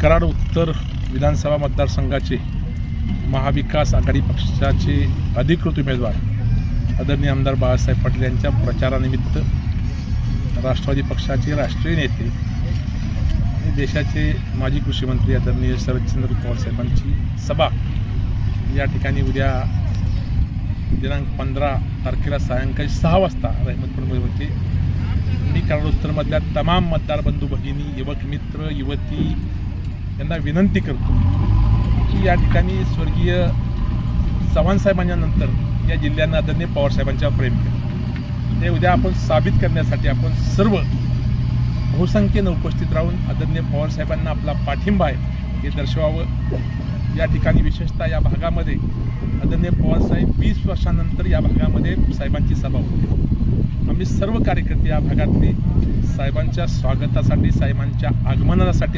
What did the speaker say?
कराड उत्तर विधानसभा मतदारसंघाचे महाविकास आघाडी पक्षाचे अधिकृत उमेदवार आदरणीय आमदार बाळासाहेब पाटील यांच्या प्रचारानिमित्त राष्ट्रवादी पक्षाचे राष्ट्रीय नेते आणि देशाचे माजी कृषी मंत्री आदरणीय शरदचंद्र पवार साहेबांची सभा या ठिकाणी उद्या दिनांक पंधरा तारखेला सायंकाळी सहा वाजता रहमतपूरमध्ये होते म्हणजे मी कराड उत्तरमधल्या तमाम मतदार बंधू भगिनी युवक मित्र युवती यांना विनंती करतो की या ठिकाणी स्वर्गीय चव्हाण साहेबांच्या नंतर या जिल्ह्यानं आदरणीय पवारसाहेबांच्या प्रेम केलं. ते उद्या आपण साबित करण्यासाठी आपण सर्व बहुसंख्येनं उपस्थित राहून आदरणीय पवारसाहेबांना आपला पाठिंबा आहे हे दर्शवावं. या ठिकाणी विशेषतः या भागामध्ये आदरणीय पवारसाहेब वीस वर्षानंतर या भागामध्ये साहेबांची सभा होती. आम्ही सर्व कार्यकर्ते या भागातले साहेबांच्या स्वागतासाठी साहेबांच्या आगमनासाठी